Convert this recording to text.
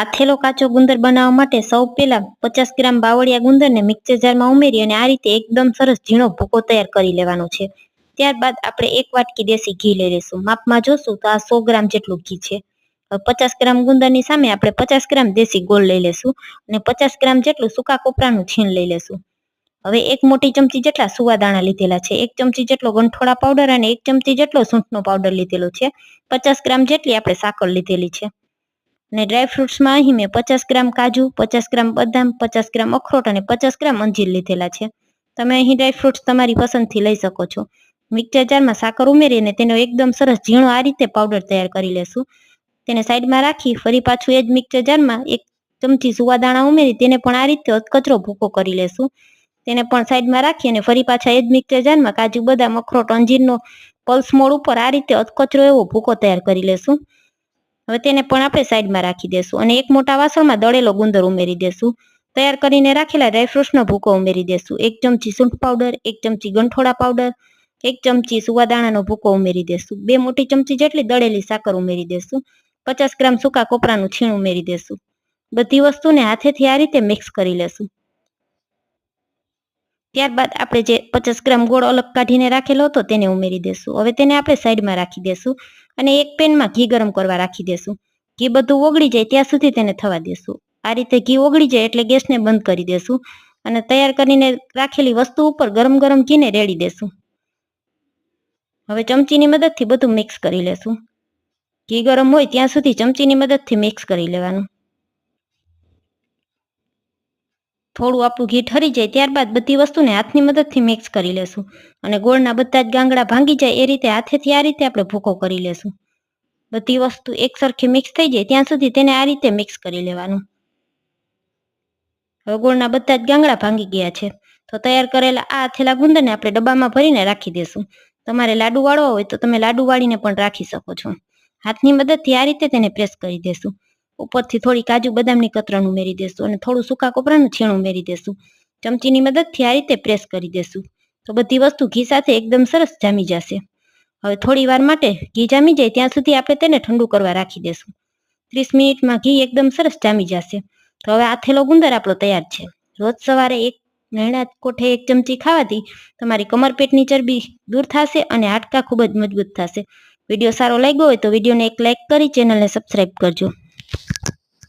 આથેલો કાચો ગુંદર બનાવવા માટે સૌ પહેલા પચાસ ગ્રામ બાવળિયા ગુંદરને મિક્સર જારમાં ઉમેરી અને આ રીતે એકદમ સરસ ઝીણો ભૂકો તૈયાર કરી લેવાનો છે. ત્યારબાદ આપણે એક વાટકી દેશી ઘી લઈ લઈશું. માપમાં જોશું તો આ સો ગ્રામ જેટલું ઘી છે. પચાસ ગ્રામ ગુંદરની સામે આપણે પચાસ ગ્રામ દેશી ગોળ લઈ લેશું અને પચાસ ગ્રામ જેટલું સૂકા કોપરાનું છીણ લઈ લેશું હવે એક મોટી ચમચી જેટલા સુવા દાણા લીધેલા છે. એક ચમચી જેટલો ગંઠોળા પાવડર અને એક ચમચી જેટલો સૂંઠનો પાવડર લીધેલો છે. પચાસ ગ્રામ જેટલી આપણે સાકર લીધેલી છે. અને ડ્રાય ફ્રૂટ્સમાં અહીં મેં પચાસ ગ્રામ કાજુ, પચાસ ગ્રામ બદામ, પચાસ ગ્રામ અખરોટ અને પચાસ ગ્રામ અંજીર લીધેલા છે. તમે અહીં ડ્રાય ફ્રૂટ્સ તમારી પસંદથી લઈ શકો છો. મિક્સર જારમાં સાકર ઉમેરીને તેનો એકદમ સરસ ઝીણો આ રીતે પાવડર તૈયાર કરી લેશું. તેને સાઈડમાં રાખી ફરી પાછું એ જ મિક્સર જારમાં એક ચમચી સુવા દાણા ઉમેરી તેને પણ આ રીતે કચરો ભૂકો કરી લેશું. તેને પણ સાઈડમાં રાખી અને ફરી પાછા એ જ મિક્સર જારમાં કાજુ, બદામ, અખરોટ, અંજીરનો પલ્સ મોડ ઉપર આ રીતે અધકચરો એવો ભૂકો તૈયાર કરી લેશું. હવે તેને પણ આપણે સાઈડમાં રાખી દેશું અને એક મોટા વાસણમાં દળેલો ગુંદર ઉમેરી દેશું. તૈયાર કરીને રાખેલા ડ્રાયફ્રૂટ્સનો ભૂકો ઉમેરી દેશું. એક ચમચી સૂંઠ પાવડર એક ચમચી ગંઠોડા પાવડર એક ચમચી સુવાદાણાનો ભૂકો ઉમેરી દેશું. બે મોટી ચમચી જેટલી દળેલી સાકર ઉમેરી દેશું. પચાસ ગ્રામ સૂકા કોપરાનું છીણ ઉમેરી દેશું. બધી વસ્તુને હાથેથી આ રીતે મિક્સ કરી લેશું. ત્યારબાદ આપણે જે પચાસ ગ્રામ ગોળ અલગ કાઢીને રાખેલો હતો તેને ઉમેરી દેશું. હવે તેને આપણે સાઈડમાં રાખી દેશું. અને એક પેનમાં ઘી ગરમ કરવા રાખી દેશું. ઘી બધું ઓગળી જાય ત્યાં સુધી તેને થવા દેશું. આ રીતે ઘી ઓગળી જાય એટલે ગેસને બંધ કરી દેશું અને તૈયાર કરીને રાખેલી વસ્તુ ઉપર ગરમ ગરમ ઘીને રેડી દેશું. હવે ચમચીની મદદથી બધું મિક્સ કરી લેશું. ઘી ગરમ હોય ત્યાં સુધી ચમચીની મદદથી મિક્સ કરી લેવાનું. થોડું આપણું ઘી ઠરી જાય ત્યારબાદ બધી વસ્તુને હાથની મદદથી મિક્સ કરી લેશું. અને ગોળના બધા જ ગાંગડા ભાંગી જાય એ રીતે હાથેથી આ રીતે આપણે ભૂકો કરી લેશું. બધી વસ્તુ એક સરખી મિક્સ થઈ જાય ત્યાં સુધી તેને આ રીતે મિક્સ કરી લેવાનું. હવે ગોળના બધા જ ગાંગડા ભાંગી ગયા છે. તો તૈયાર કરેલા આ થેલા ગુંદરને આપણે ડબ્બામાં ભરીને રાખી દેશું. તમારે લાડુ વાળવા હોય તો તમે લાડુ વાળીને પણ રાખી શકો છો. હાથની મદદથી આ રીતે તેને પ્રેસ કરી દેશું. ઉપરથી થોડી કાજુ બદામની કતરણ ઉમેરી દેશું અને થોડું સૂકા કોપરાનું છીણ ઉમેરી દેશું. ચમચીની મદદથી આ રીતે પ્રેસ કરી દેશું. તો બધી વસ્તુ ઘી સાથે એકદમ સરસ જામી જશે. હવે થોડી વાર માટે ઘી જામી જાય ત્યાં સુધી આપણે તેને ઠંડુ કરવા રાખી દેશું. ત્રીસ મિનિટમાં ઘી એકદમ સરસ જામી જશે. તો હવે આથેલો ગુંદર આપણો તૈયાર છે. રોજ સવારે એક નૈણા કોઠે એક ચમચી ખાવાથી તમારી કમર પેટની ચરબી દૂર થશે અને હાડકા ખૂબ જ મજબૂત થશે. વીડિયો સારો લાગ્યો હોય તો વિડીયોને એક લાઇક કરી, ચેનલને સબસ્ક્રાઈબ કરજો.